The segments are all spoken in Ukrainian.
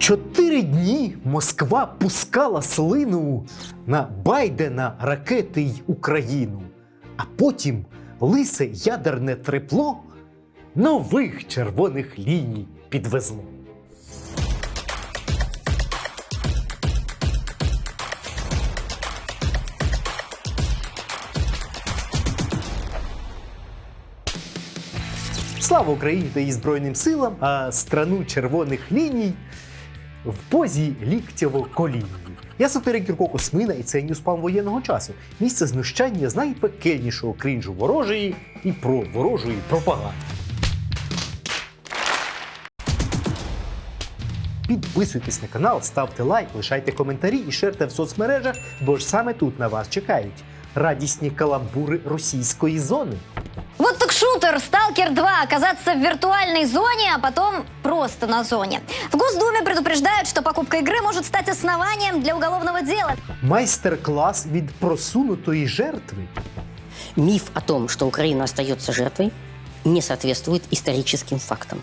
Чотири дні Москва пускала слину на Байдена ракети й Україну, а потім лисе ядерне трепло нових червоних ліній підвезло. Слава Україні та її Збройним силам, а страну червоних ліній в позі ліктєво-колінні. Я сатирик Юрко Космина, і це Ньюспан воєнного часу. Місце знущання з найпекельнішого крінжу ворожої і про ворожої пропаганди. Підписуйтесь на канал, ставте лайк, лишайте коментарі і шерте в соцмережах, бо ж саме тут на вас чекають радісні каламбури російської зони. Вот так шутер Сталкер 2 оказаться в виртуальной зоне, а потом просто на зоне. В Госдуме предупреждают, что покупка игры может стать основанием для уголовного дела. Майстер-клас від просунутої жертви. Миф о том, что Украина остается жертвой, не соответствует историческим фактам.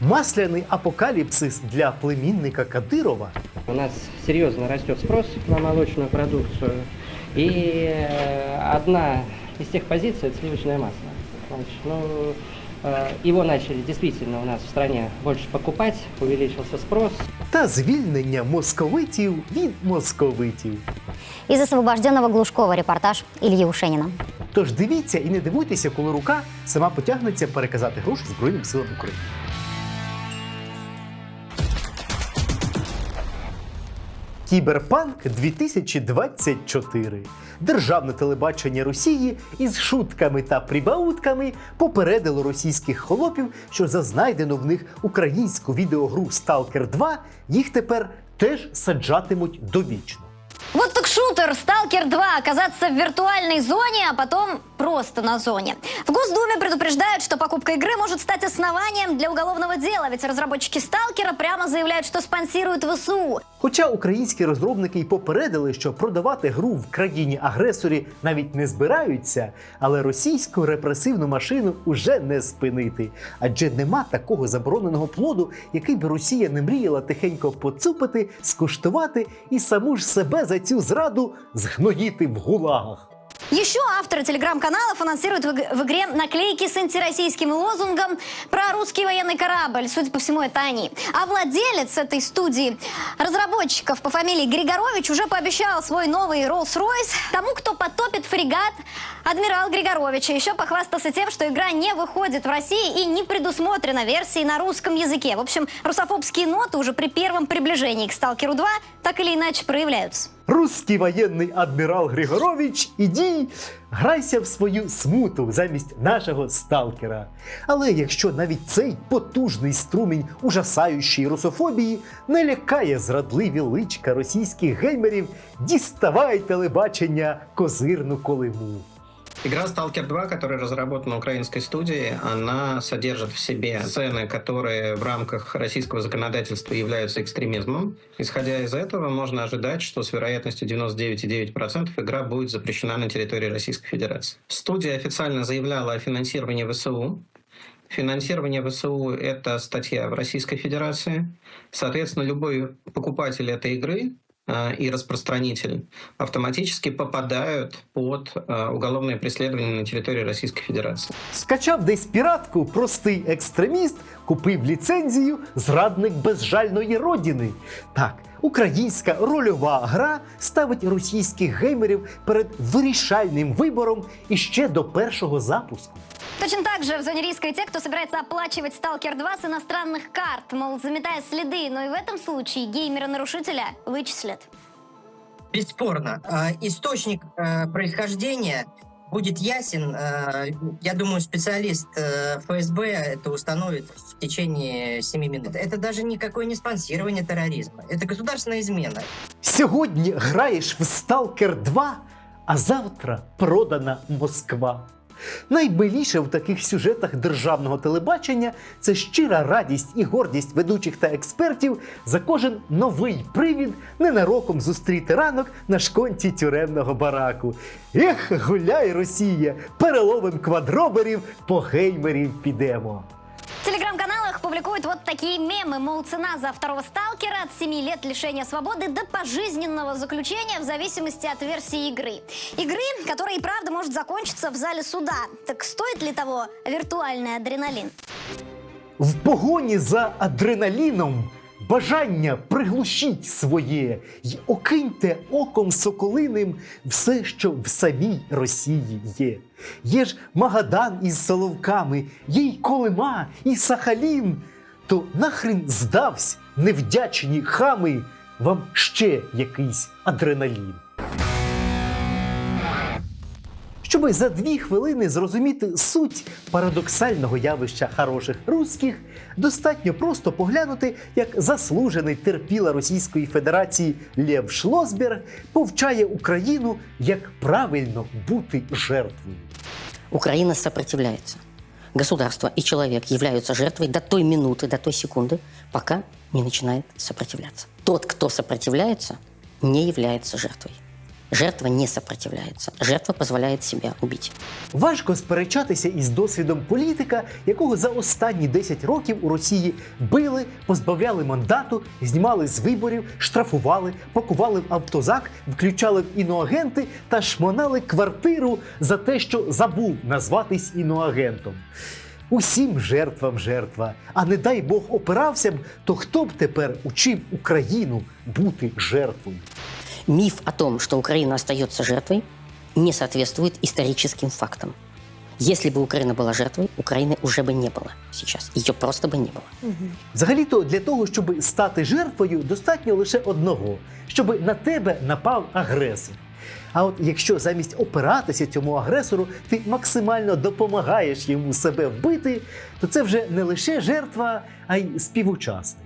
Масляний апокаліпсис для племінника Кадирова. У нас серьезно растет спрос на молочную продукцию. И э, одна из тех позиций – это сливочное масло. Значит, ну, э, его начали действительно у нас в стране больше покупать, увеличился спрос. та звільнення московитів від московитів. Із освобожденного Глушкова репортаж Ільї Ушеніна. Тож дивіться і не дивуйтеся, коли рука сама потягнеться переказати гроші Збройним силам України. Кіберпанк 2024. Державне телебачення Росії із шутками та прибаутками попередило російських холопів, що за знайдену в них українську відеогру Stalker 2 їх тепер теж саджатимуть довічно. Вот так шутер Сталкер 2 оказаться в виртуальной зоне, а потом просто на зоне. В Госдуме предупреждают, что покупка игры может стать основанием для уголовного дела, ведь разработчики Сталкера прямо заявляют, что спонсируют ВСУ. Хоча українські розробники й попередили, що продавати гру в країні-агресорі навіть не збираються, але російську репресивну машину уже не спинити. Адже нема такого забороненого плоду, який би Росія не мріяла тихенько поцупити, скуштувати і саму ж себе за цю зраду згноїти в гулагах. Еще авторы телеграм-каналов анонсируют в иг- в игре наклейки с антироссийским лозунгом про русский военный корабль. Судя по всему, это они. А владелец этой студии разработчиков по фамилии Григорович уже пообещал свой новый Rolls-Royce тому, кто потопит фрегат Адмирал Григоровича. Еще похвастался тем, что игра не выходит в России и не предусмотрена версией на русском языке. В общем, русофобские ноты уже при первом приближении к Сталкеру 2 так или иначе проявляются. Русський воєнний адмірал Григорович, іди, грайся в свою смуту замість нашого сталкера. Але якщо навіть цей потужний струмінь ужасаючої русофобії не лякає зрадливі личка російських геймерів, діставай телебачення козирну колиму. Игра Stalker 2, которая разработана украинской студией, она содержит в себе сцены, которые в рамках российского законодательства являются экстремизмом. Исходя из этого, можно ожидать, что с вероятностью 99,9% игра будет запрещена на территории Российской Федерации. Студия официально заявляла о финансировании ВСУ. Финансирование ВСУ – это статья в Российской Федерации. Соответственно, любой покупатель этой игры и распространитель автоматически попадают под уголовное преследование на территории Российской Федерации. Скачав десь піратку, простий екстреміст купив ліцензію зрадник безжальної родини. Так, українська рольова гра ставить російських геймерів перед вирішальним вибором іще до першого запуску. Точно так же в зоне риска и те, кто собирается оплачивать Сталкер 2 с иностранных карт, мол, заметая следы, но и в этом случае геймера-нарушителя вычислят. Бесспорно. Э, Источник э, происхождения будет ясен. Э, Я думаю, специалист э, ФСБ это установит в течение 7 минут. Это даже никакое не спонсирование терроризма. Это государственная измена. Сьогодні граєш в Stalker 2, а завтра продана Москва. Найбиліше в таких сюжетах державного телебачення це щира радість і гордість ведучих та експертів за кожен новий привід ненароком зустріти ранок на шконці тюремного бараку. Ех, гуляй, Росія! Переловим квадроберів, по геймерів підемо В телеграм-каналах публикуют вот такие мемы. Мол, цена за второго сталкера от 7 лет лишения свободы до пожизненного заключения в зависимости от версии игры. Игры, которая и правда может закончиться в зале суда. Так стоит ли того виртуальный адреналин? В погоні за адреналіном бажання приглушіть своє й окиньте оком соколиним все, що в самій Росії є. Є ж Магадан із Соловками, є й Колима, і Сахалін. То нахрен здавсь, невдячні хами, вам ще якийсь адреналін. Щоби за дві хвилини зрозуміти суть парадоксального явища хороших русських, достатньо просто поглянути, як заслужений терпіла Російської Федерації Лев Шлосберг повчає Україну, як правильно бути жертвою. Украина сопротивляется. Государство и человек являются жертвой до той минуты, до той секунды, пока не начинает сопротивляться. Тот, кто сопротивляется, не является жертвой. Жертва не сопротивляется. Жертва позволяет себя убить. Важко сперечатися із досвідом політика, якого за останні 10 років у Росії били, позбавляли мандату, знімали з виборів, штрафували, пакували в автозак, включали в іноагенти та шмонали квартиру за те, що забув назватись іноагентом. Усім жертвам жертва. А не дай Бог опирався б, то хто б тепер учив Україну бути жертвою? Миф о том, что Украина остается жертвой, не соответствует историческим фактам. Если бы Украина была жертвой, Украины уже бы не было сейчас. Ее просто бы не было. Взагалі-то для того, щоб стати жертвою, достатньо лише одного, щоб на тебе напав агресор. А от якщо замість опиратися цьому агресору ти максимально допомагаєш йому себе вбити, то це вже не лише жертва, а й співучасник.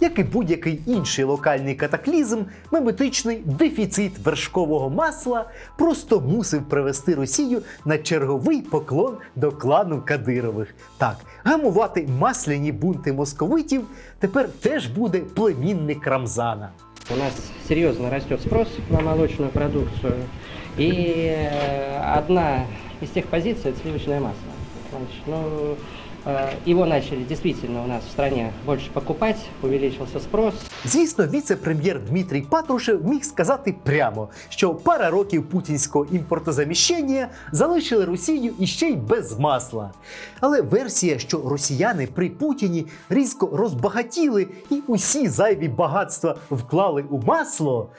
Як і будь-який інший локальний катаклізм, меметичний дефіцит вершкового масла просто мусив привести Росію на черговий поклон до клану Кадирових. Так, гамувати масляні бунти московитів тепер теж буде племінник Рамзана. У нас серьезно растет спрос на молочную продукцию. И э, одна из тех позиций – это сливочное масло. Значит, ну, э, его начали действительно у нас в стране больше покупать, увеличился спрос. Звісно, віце-прем'єр Дмитрій Патрушев міг сказати прямо, що пара років путінського імпортозаміщення залишили Росію іще й без масла. Але версія, що росіяни при Путіні різко розбагатіли і усі зайві багатства вклали у масло.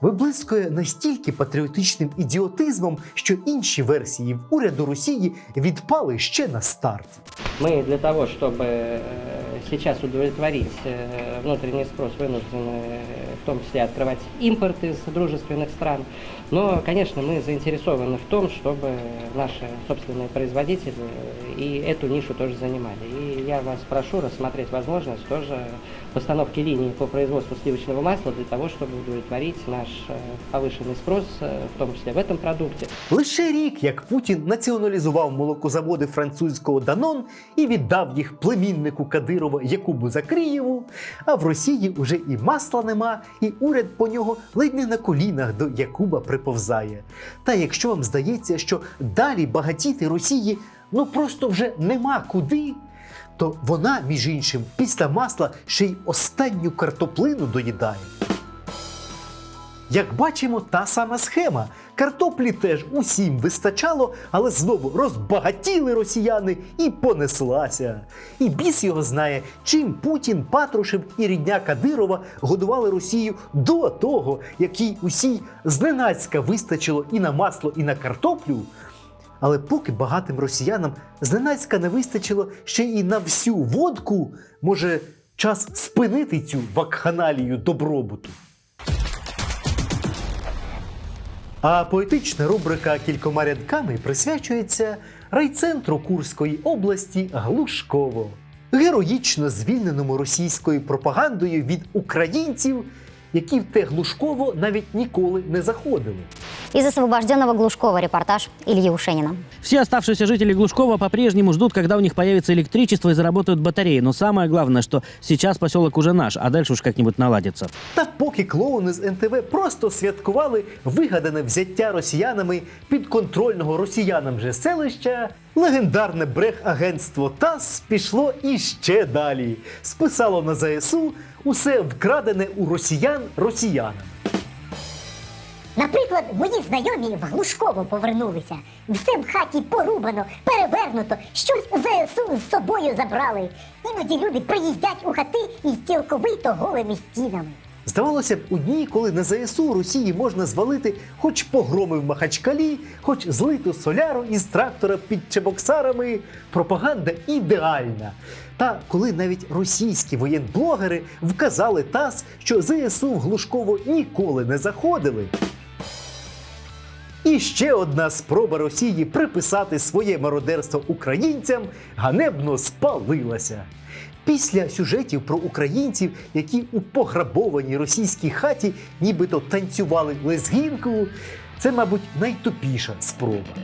Виблискує настільки патріотичним ідіотизмом, що інші версії в уряду Росії відпали ще на старті. Мы для того, чтобы э, сейчас удовлетворить э, внутренний спрос, вынуждены э, в том числе открывать импорт из дружественных стран. Но, конечно, мы заинтересованы в том, чтобы наши собственные производители и эту нишу тоже занимали. И я вас прошу рассмотреть возможность тоже постановки линии по производству сливочного масла для того, чтобы удовлетворить наш э, повышенный спрос, э, в том числе в этом продукте. Лише рік, як Путін націоналізував молокозаводи французького Данон і віддав їх племіннику Кадирова Якубу Закрієву, а в Росії уже і масла нема, і уряд по нього ледь не на колінах до Якуба приповзає. Та якщо вам здається, що далі багатіти Росії ну просто вже нема куди. То вона, між іншим, після масла ще й останню картоплину доїдає. Як бачимо, та сама схема. Картоплі теж усім вистачало, але знову розбагатіли росіяни і понеслася. І біс його знає, чим Путін, Патрушев і рідня Кадирова годували Росію до того, як їй усій зненацька вистачило і на масло, і на картоплю. Але поки багатим росіянам зненацька не вистачило ще і на всю водку, може час спинити цю вакханалію добробуту. А поетична рубрика кількома рядками присвячується райцентру Курської області Глушково, героїчно звільненому російською пропагандою від українців, які в те Глушково навіть ніколи не заходили. Из освобожденного Глушкова репортаж Ильи Ушенина. Все оставшиеся жители Глушкова по-прежнему ждут, когда у них появится электричество и заработают батареи. Но самое главное, что сейчас поселок уже наш, а дальше уж как-нибудь наладится. Та поки клоуни з НТВ просто святкували вигадане взяття росіянами підконтрольного росіянам же селища, Легендарне брех-агентство ТАСС пішло іще далі. Списало на ЗСУ усе вкрадене у росіян росіянами. Наприклад, мої знайомі в Глушково повернулися. Все в хаті порубано, перевернуто, щось ЗСУ з собою забрали. Іноді люди приїздять у хати із цілковито голими стінами. Здавалося б, у дні, коли на ЗСУ Росії можна звалити хоч погроми в Махачкалі, хоч злиту соляру із трактора під чебоксарами, пропаганда ідеальна. Та коли навіть російські воєнблогери вказали ТАСС, що ЗСУ в Глушково ніколи не заходили. І ще одна спроба Росії приписати своє мародерство українцям ганебно спалилася. Після сюжетів про українців, які у пограбованій російській хаті нібито танцювали лезгінку, це, мабуть, найтупіша спроба.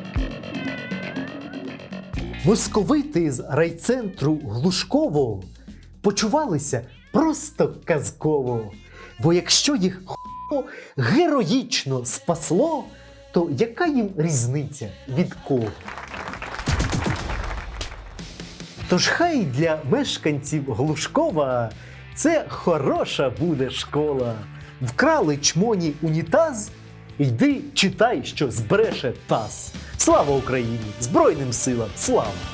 Московити з райцентру Глушково почувалися просто казково. Бо якщо їх хо героїчно спасло, то яка їм різниця від кого? Тож хай для мешканців Глушкова це хороша буде школа. Вкрали чмоні унітаз, йди читай, що збреше таз. Слава Україні! Збройним силам! Слава!